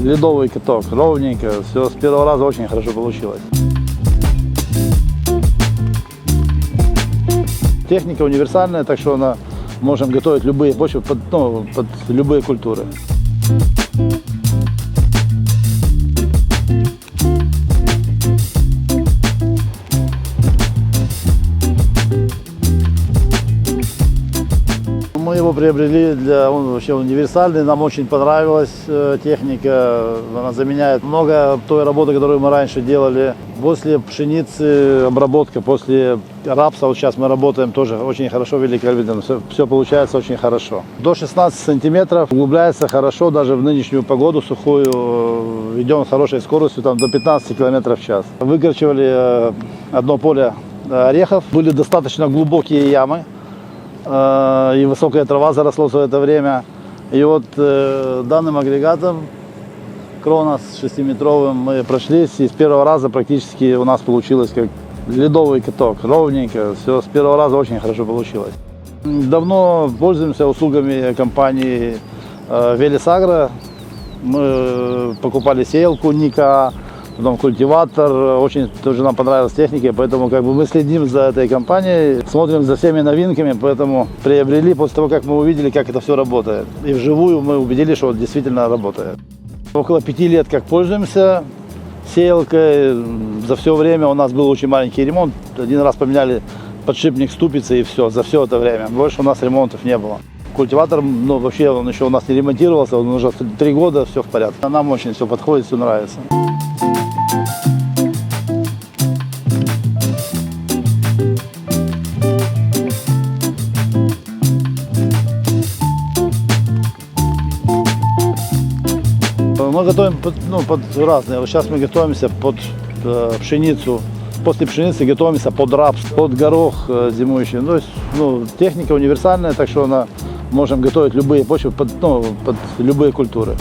ледовый каток, ровненько, все с первого раза очень хорошо получилось. Техника универсальная, так что она можем готовить любые почвы под, ну, под любые культуры. Мы его приобрели для, он вообще универсальный, нам очень понравилась э, техника, она заменяет много той работы, которую мы раньше делали. После пшеницы обработка, после рапса, вот сейчас мы работаем тоже очень хорошо, великолепно, все, все получается очень хорошо. До 16 сантиметров углубляется хорошо, даже в нынешнюю погоду сухую, э, идем с хорошей скоростью, там до 15 километров в час. Выкорчевали э, одно поле орехов, были достаточно глубокие ямы, и высокая трава заросла в это время. И вот э, данным агрегатом Кронос 6-метровым мы прошлись, и с первого раза практически у нас получилось как ледовый каток, ровненько, все с первого раза очень хорошо получилось. Давно пользуемся услугами компании э, Велисагро. Мы покупали сеялку Ника, потом культиватор. Очень тоже нам понравилась техника, поэтому как бы мы следим за этой компанией, смотрим за всеми новинками, поэтому приобрели после того, как мы увидели, как это все работает. И вживую мы убедились, что действительно работает. Около пяти лет как пользуемся сеялкой. За все время у нас был очень маленький ремонт. Один раз поменяли подшипник ступицы и все, за все это время. Больше у нас ремонтов не было. Культиватор, ну, вообще он еще у нас не ремонтировался, он уже три года, все в порядке. Нам очень все подходит, все нравится. Мы готовим под, ну, под разные. Вот сейчас мы готовимся под э, пшеницу. После пшеницы готовимся под рапс, под горох э, зимующий. То есть ну, техника универсальная, так что она можем готовить любые почвы под, ну, под любые культуры.